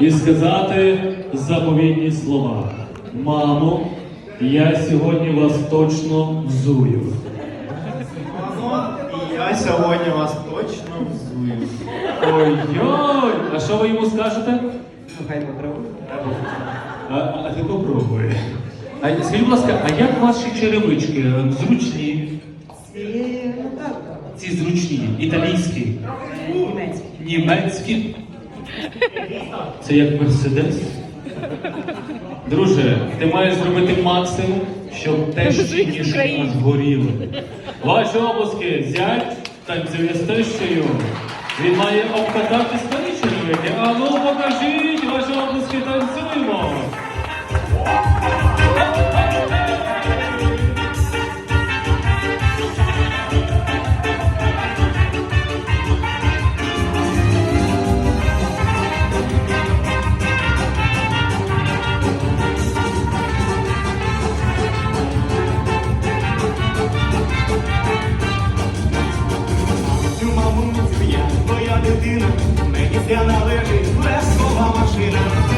і сказати заповідні слова. Мамо, я сьогодні вас точно взую. Мамо, я сьогодні вас точно взую. Ой-ой! А що ви йому скажете? Хай попробуй. А, ти попробуй. А скажіть, будь ласка, а як ваші черевички? Зручні? Ці, ну так, Ці зручні, італійські, німецькі. німецькі. Це як мерседес. Друже, ти маєш зробити максимум, щоб теж ніж аж горіли. Ваші обласки зять танцює з тещею. Він має обкатати старі черевики. А ну покажіть, ваші обласки танцюємо. Мені належить лескова машина.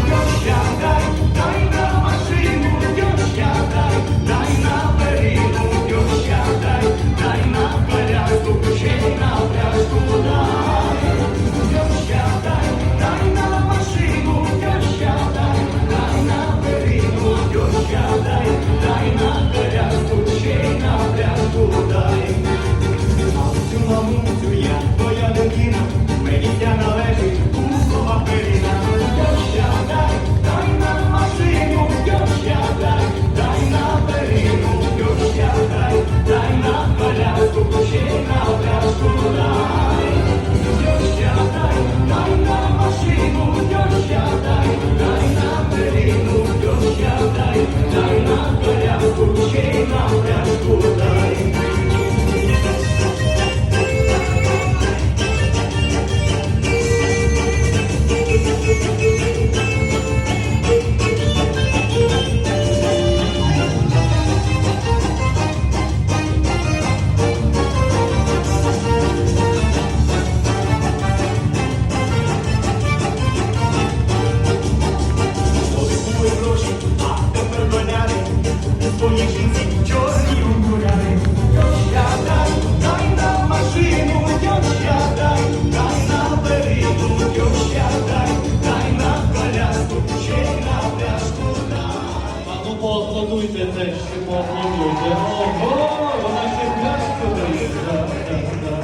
Поаплодуйте те, що поаплодуйте. Ого, вона ще пляшку дає. Да, да, да.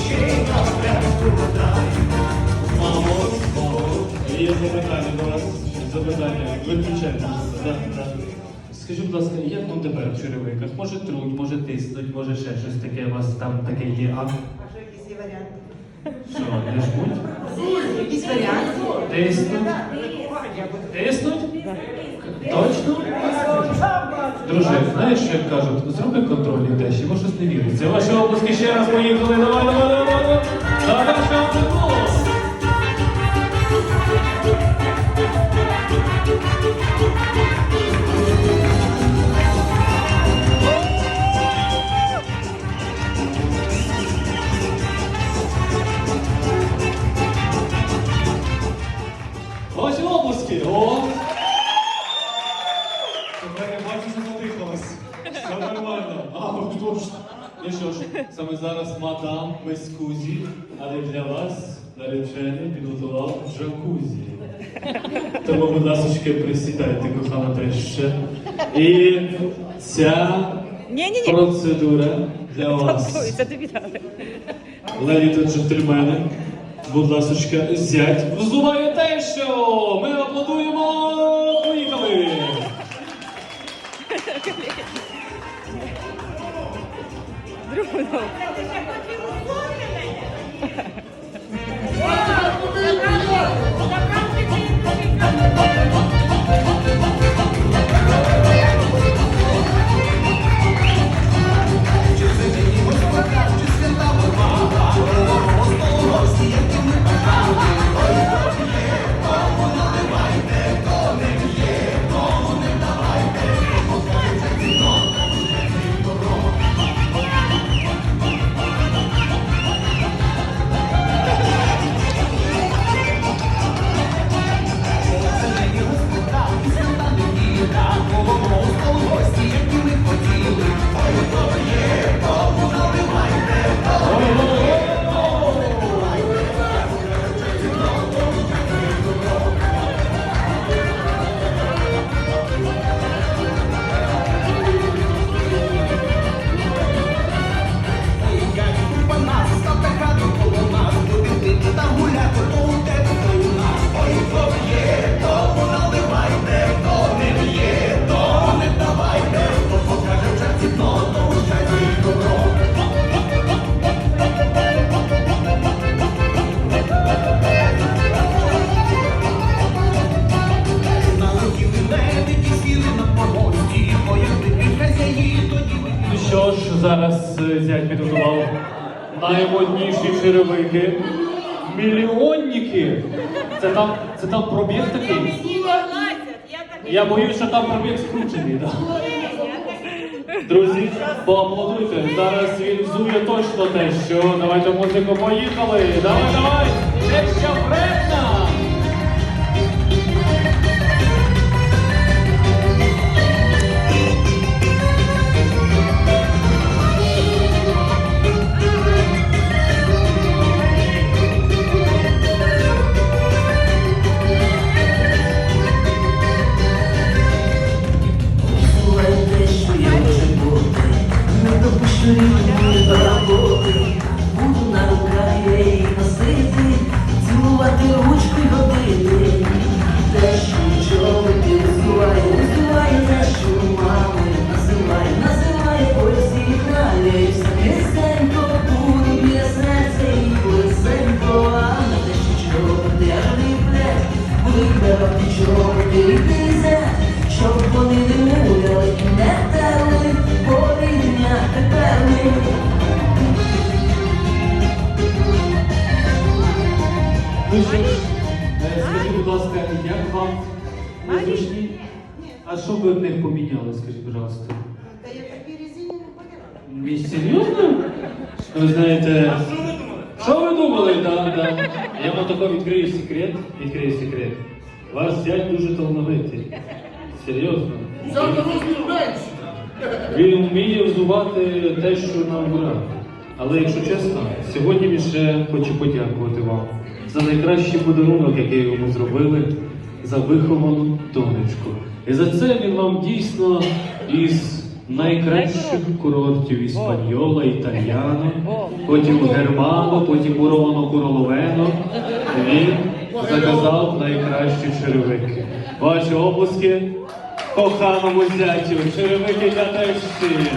Ще. Мамо, мамо, є запитання до вас. Запитання. Виключайте. Да, да. Скажіть, будь ласка, як вам тепер в черевиках? Може труть, може тиснуть, може ще щось таке у вас там таке є, а? А що якісь є варіанти? Що, не жмуть? Якісь варіанти? Тиснуть? Тиснуть? Точно? Друже, знаєш, що як кажуть, зроби контрольні тещі, бо щось не віриться. Ваші обласки ще раз поїхали. Давай, давай, давай, давай. Давай, що це було? Мадам але для вас наречений підготував джакузі. Тому, будь ласка, присідайте, кохана теща. І ця процедура для вас. Леді та джентльмени, будь ласочка, зять взуває те, що ми аплодуємо. Поїхали! Другу ногу. Oh, oh, oh, oh. Черевики. Мільйонники. Це там, це там пробіг такий. Я боюсь, що там пробіг скручений. Да? Друзі, поаплодуйте. Зараз він взує точно те, що. Давайте музику поїхали. Давай, давай! Якщо пізять. Щоб вони не муляли і не терли, порівня тепер ми. Ну що ж, е, скажіть, будь ласка, як вам незручні? А що ви в них поміняли, скажіть, будь ласка? Та я такі резині не. Ви серйозно? Ви знаєте, що ви думали? Да, да. Я вам тако відкрию секрет. Відкрию секрет. Ваш зять дуже талановитий. Серйозно. Він вміє взувати те, що нам брати. Але якщо чесно, сьогодні він ще хочу подякувати вам за найкращий подарунок, який йому зробили, за виховану донечку. І за це він вам дійсно із найкращих курортів Іспаньола, Італіано, потім Германо, потім Муровано Куроловено. Він заказав найкращі черевики. Ваші обласки коханому зятю, черевики для тещі.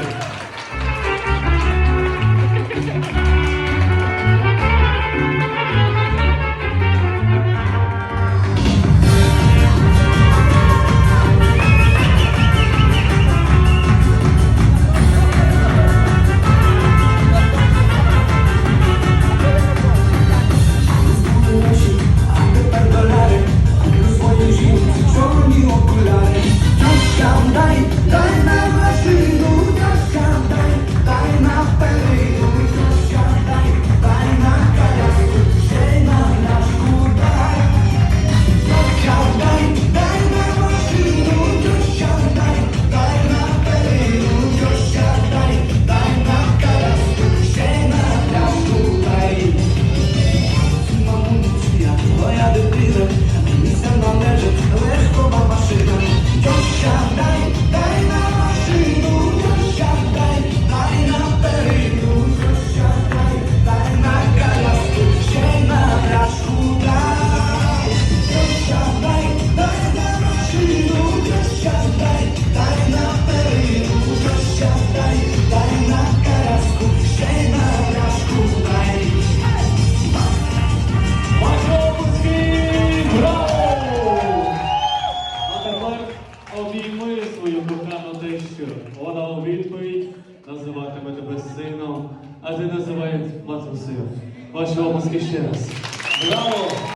Сином, а ти